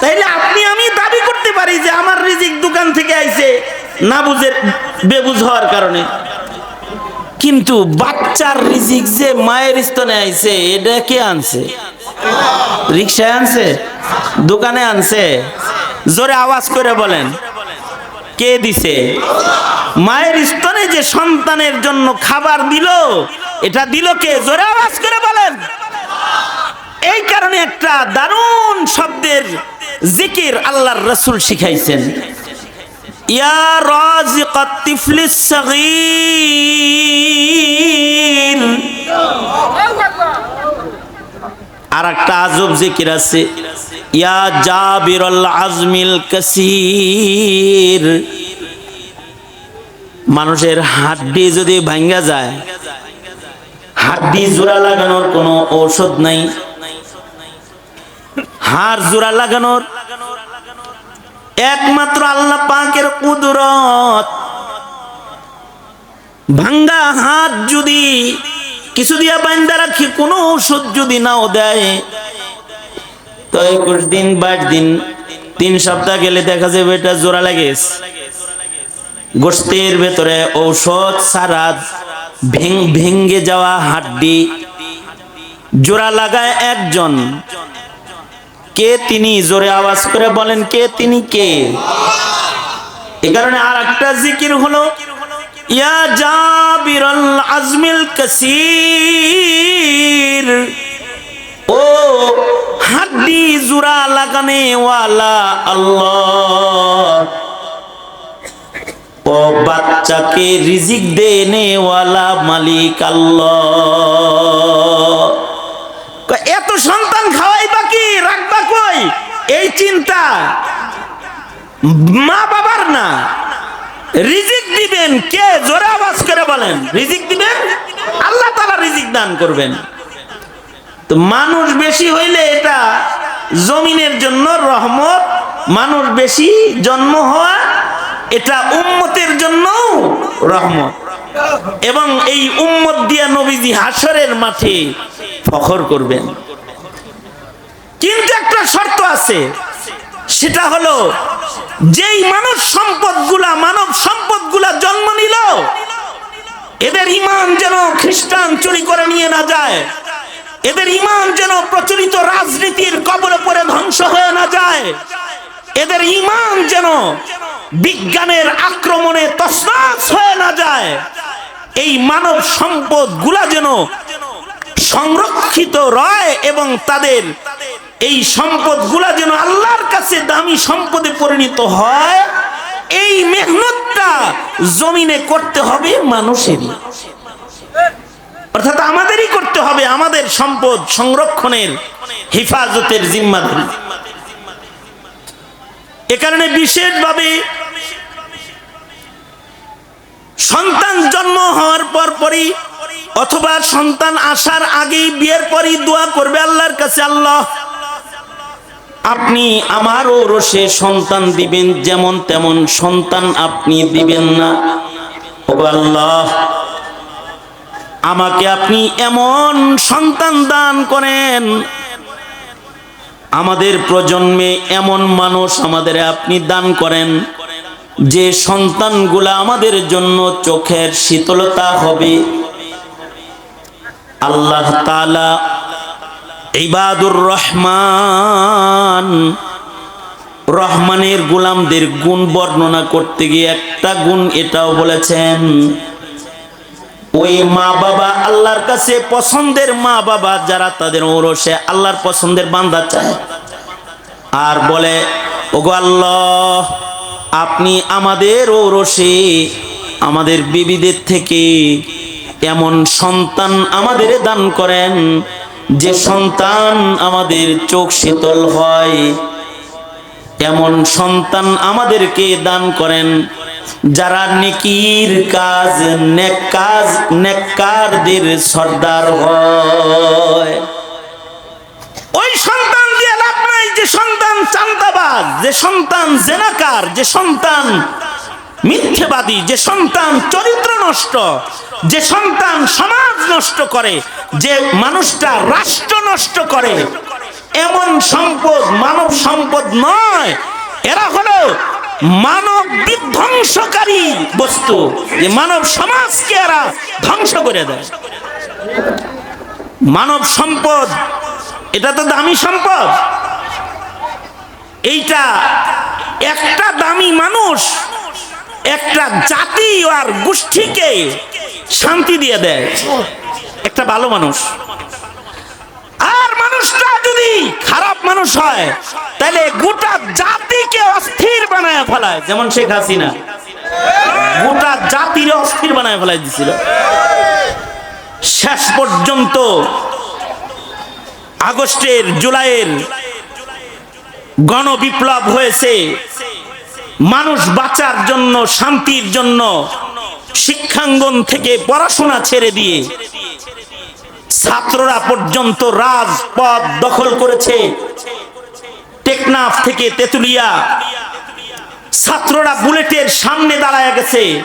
তাইলে আপনি, আমি দাবি করতে পারি যে আমার রিজিক দোকান থেকে আইছে না বুঝে বেবুঝ হওয়ার কারণে। কিন্তু বাচ্চার রিজিক যে মায়ের স্তনে আইছে, এটা কে আনছে? রিক্সায় আনছে? দোকানে আনছে? জোরে আওয়াজ করে বলেন, কে দিছে? মায়ের স্তনে যে সন্তানের জন্য খাবার দিল, এটা দিল কে? জোরে আওয়াজ করে বলেন। এই কারণে একটা দারুণ শব্দের জিকির আল্লাহর রসুল শিখাইছেন। ইয়া রাজিকাত তিফলিস সাগীর। আর একটা আজব জিকির আছে। ইয়া জাবিরুল আজমিল কাসির। মানুষের হাড্ডি যদি ভাঙ্গা যায়, হাড্ডি জোড়া লাগানোর কোনো ঔষধ নাই। হাড় জোড়া লাগানোর। একমাত্র আল্লাহ পাকের কুদরত। ভাঙ্গা হাত যদি কিছু দিয়া বান্দা রাখি, কোনো ঔষধ যদি নাও দেয়, তো একুশ দিন, বাইশ দিন, তিন সপ্তাহ গেলে দেখা যাবে এটা জোড়া লাগেস। গোষ্ঠীর ভেতরে ঔষধ সারা ভেঙ্গে যাওয়া হাড্ডি জোড়া লাগায় একজন। কে তিনি? জোরে আওয়াজ করে বলেন, কে তিনি কে? এ কারণে আর একটা জিকির হলো, ইয়া জাবিরুল আজমিল কাসির। ও হাড্ডি জোড়া লাগানে ওয়ালা আল্লাহ। ও বাচ্চাকে রিজিক দেনে ওয়ালা মালিক আল্লাহ। এত এই চিন্তা মা বাবার না। রিজিক দিবেন, কে জোরে আওয়াজ করে বলেন? রিজিক দিবেন? আল্লাহ তাআলা রিজিক দান করবেন। তো মানুষ বেশি হইলে এটা জমিনের জন্য রহমত। মানুষ বেশি জন্ম হওয়া এটা উম্মতের জন্য রহমত। এবং এই উম্মত দিয়া নবীজি হাসরের মাঠে ফখর করবেন। শর্ত আছে। সেটা হলো, যেই মানব সম্পদগুলা মানব সম্পদগুলা জন্ম নিল, এদের ইমান যেন খ্রিস্টান চুরি করে নিয়ে না যায়, এদের ইমান যেন প্রচলিত রাজনীতির কবলে পরে ধ্বংস হয়ে না যায়, এদের ইমান যেন বিজ্ঞানের আক্রমণে তসনাস হয়ে না যায়, এই মানব সম্পদগুলা যেন সংরক্ষিত রয় এবং তাদের এই সম্পদগুলা যেন আল্লাহর কাছে দামি সম্পদে পরিণত হয়, এই মেহনতটা জমিনে করতে হবে মানুষেরই। অর্থাৎ আমাদেরই করতে হবে আমাদের সম্পদ সংরক্ষণের হেফাজতের জিম্মাদারি। এ কারণে বিশেষভাবে সন্তান জন্ম হওয়ার পর পরই অথবা সন্তান আসার আগেই বিয়ের পরই দোয়া করবে আল্লাহর কাছে, আল্লাহ আপনি আমারও রসে সন্তান দিবেন, যেমন তেমন সন্তান আপনি দিবেন না। আমাকে আপনি এমন সন্তান দান করেন, আমাদের প্রজন্মে এমন মানুষ আমাদের আপনি দান করেন, যে সন্তানগুলা আমাদের জন্য চোখের শীতলতা হবে। আল্লাহ তালা ইবাদুর রহমান। রহমানের গোলামদের গুণ বর্ণনা করতে গিয়ে একটা গুণ এটাও বলেছেন, ওই মা বাবা আল্লাহর কাছে পছন্দের মা বাবা যারা তাদের ওরসে আল্লাহর পছন্দের বান্দা চায়। আর বলে, ওগো আল্লাহ, আপনি আমাদের ওরসে আমাদের বিবিদের থেকে এমন সন্তান আমাদের দান করেন যে সন্তান আমাদের চোখ শীতল হয়, এমন সন্তান আমাদেরকে দান করেন, যারা নেকির কাজ, নেক কাজ, নেককারদের সর্দার হয়। ওই সন্তান দিয়ে লাভ নাই, যে সন্তান চান্দাবাজ, যে সন্তান জেনাকার, যে সন্তান মিথ্যেবাদী, যে সন্তান চরিত্র নষ্ট, যে সন্তান সমাজ নষ্ট করে যে মানুষটা রাষ্ট্র নষ্ট করে, এমন সম্পদ, মানব সম্পদ নয়। এরা হলো মানব বিধ্বংসকারী বস্তু। যে মানব সমাজকে এরা ধ্বংস করে দেয়। মানব সম্পদ, এটা তো দামি সম্পদ। এইটা একটা দামি মানুষ, একটা জাতি আর গোষ্ঠীকে শান্তি দিয়ে দেয়। একটা ভালো মানুষ। আর মানুষটা যদি খারাপ মানুষ হয়, তাহলে গোটা জাতিকে অস্থির বানায় ফেলায়, যেমন শেখ হাসিনা। গোটা জাতির অস্থির বানায় ফেলায় দিছিল। শেষ পর্যন্ত আগস্টের, জুলাইয়ের গণবিপ্লব হয়েছে। মানুষ বাঁচার জন্য, শান্তির জন্য শিক্ষাঙ্গন থেকে পড়াশোনা ছেড়ে দিয়ে ছাত্ররা পর্যন্ত রাজপথ দখল করেছে। টেকনাফ থেকে তেতুলিয়া। ছাত্ররা বুলেটের সামনে দাঁড়ায় গেছে।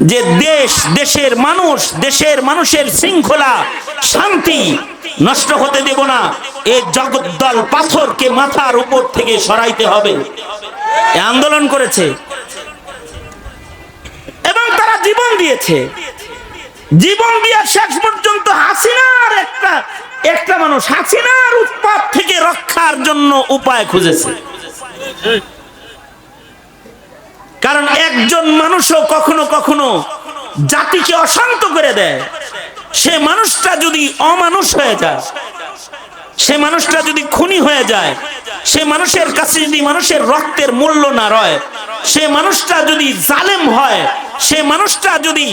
যে দেশ, দেশের মানুষ, দেশের মানুষের শৃঙ্খলা, শান্তি নষ্ট হতে দেব না। এই জগদ্দল পাথরকে মাথার উপর থেকে সরাইতে হবে। এ আন্দোলন করেছে। এবং তারা জীবন দিয়েছে। জীবন দিয়া শেষ পর্যন্ত হাসিনার একটা একটা মানুষ হাসিনার উৎপাত থেকে রক্ষার জন্য উপায় খুঁজেছে। কারণ একজন মানুষও কখনো কখনো জাতিকে অশান্ত করে দেয়। সে মানুষটা যদি অমানুষ হয়ে যায় সে মানুষটা যদি খুনি হয়ে যায়, সে মানুষের কাছে যদি মানুষের রক্তের মূল্য না রয়, সে মানুষটা যদি জালেম হয়, সে মানুষটা যদি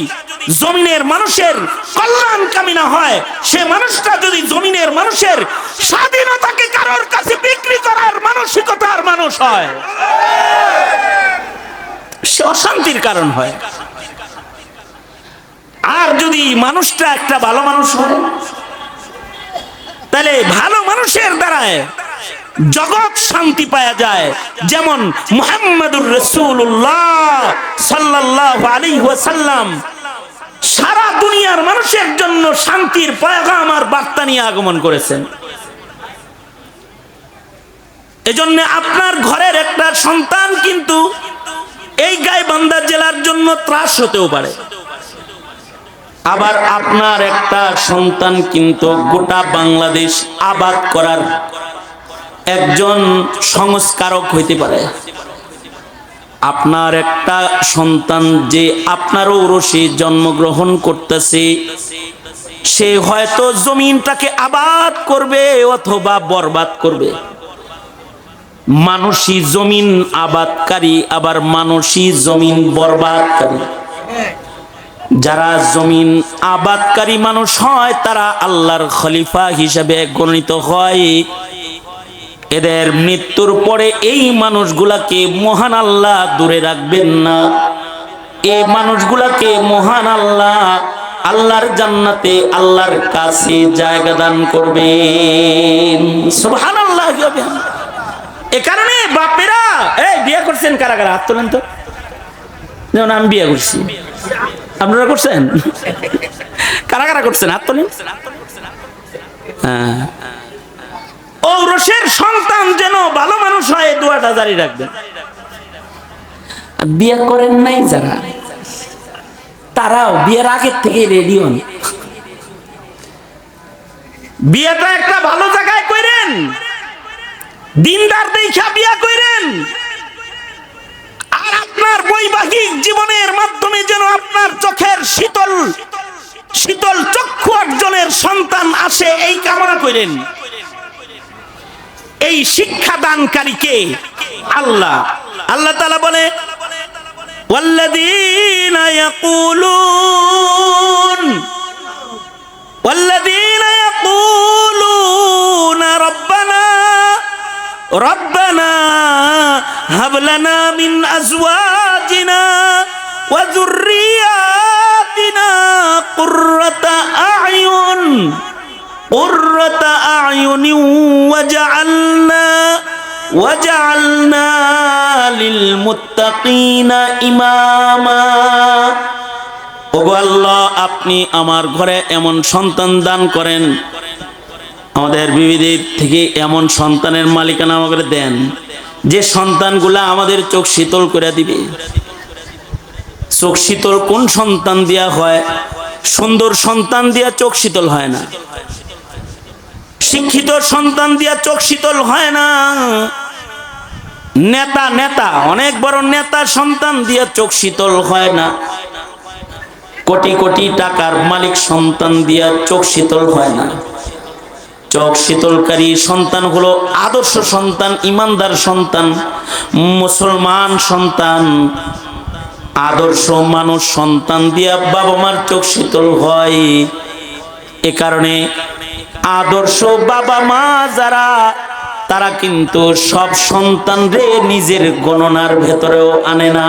জমিনের মানুষের কল্যাণ কামিনা হয়, সে মানুষটা যদি জমিনের মানুষের স্বাধীনতাকে কারোর কাছে বিক্রি করার মানসিকতার মানুষ হয়। সে অশান্তির কারণ হয়। আর যদি মানুষটা একটা ভালো মানুষ হয় তাহলে ভালো মানুষের দ্বারায় জগৎ শান্তি পাওয়া যায়। যেমন মুহাম্মাদুর রসুল্লাহ সাল্লাহ আলী ওয়াসাল্লাম সারা দুনিয়ার মানুষের জন্য শান্তির পয়গাম আর বার্তা নিয়ে আগমন করেছেন। এজন্য আপনার ঘরের একটা সন্তান কিন্তু এই গাইবান্ধা জেলার জন্য ত্রাস হতেও পারে। আবার আপনার একটা সন্তান কিন্তু গোটা বাংলাদেশ আবাদ করার একজন সংস্কারক হইতে পারে। আপনার একটা সন্তান যে আপনার ঔরসে জন্মগ্রহণ করতেছে, সে হয়তো জমিনটাকে আবাদ করবে অথবা বরবাদ করবে। মানুষই জমিন আবাদকারী, আবার মানুষই জমিন বরবাদকারী। যারা জমিন আবাদকারী মানুষ হয়, তারা আল্লাহর খলিফা হিসেবে গণিত হয়। এদের মৃত্যুর পরে এই মানুষগুলাকে মহান আল্লাহ দূরে রাখবেন না। এই মানুষগুলাকে মহান আল্লাহ আল্লাহর জান্নাতে আল্লাহর কাছে জায়গা দান করবেন। সুবহানাল্লাহ এ কারণে বাপেরা, এই বিয়ে করছেন কারা কারা হাত তোলেন তো। যেমন আমি বিয়ে করছি। আপনারা করছেন? কারা কারা করছেন? হাত তোলেন ঔরসের সন্তান যেন ভালো মানুষ হয়, দোয়াটা জারি রাখবেন। বিয়ে করেন নাই যারা, তারাও বিয়ের আগের থেকে রেডি হন। বিয়েটা একটা ভালো জায়গায় করেন। দিনদার দেখা বিয়া করেন। আপনার বৈবাহিক জীবনের মাধ্যমে যেন আপনার চোখের শীতল শীতল চক্ষু অর্জনের সন্তান আসে এই কামনা করেন এই শিক্ষা দানকারীকে আল্লাহ আল্লাহ তালা বলে والذين يقولون والذين হাবলানা মিন আজওয়াজিনা ওয়া যুররিয়াতিনা কুররাতা আয়ুন কুররাতা আয়ুনি ওয়া জাআলনা ওয়া জাআলনা লিল মুত্তাকিনা ইমামা ওগো আল্লাহ, আপনি আমার ঘরে এমন সন্তান দান করেন। আমাদের বিবিদের থেকে এমন সন্তানের মালিকানা আমাকে দেন। যে সন্তানগুলা আমাদের চোখ শীতল করে দিবে। চোখ শীতল কোন সন্তান দিয়া হয়? সুন্দর সন্তান দিয়া চোখ শীতল হয় না। শিক্ষিত সন্তান দিয়া চোখ শীতল হয় না। নেতা নেতা, অনেক বড় নেতা সন্তান দিয়া চোখ শীতল হয় না। কোটি কোটি টাকার মালিক সন্তান দিয়া চোখ শীতল হয় না। চোখ শীতলকারী সন্তান হলো আদর্শ সন্তান, ইমানদার সন্তান, মুসলমান সন্তান, আদর্শ মানুষ সন্তান দিয়া বাবা মার চোখ শীতল হয়। এ কারণে আদর্শ বাবা মা যারা, তারা কিন্তু সব সন্তানরে নিজের গণনার ভেতরেও আনে না।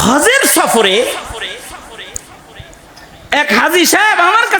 হজের সফরে এক হাজি সাহেব আমার কাছে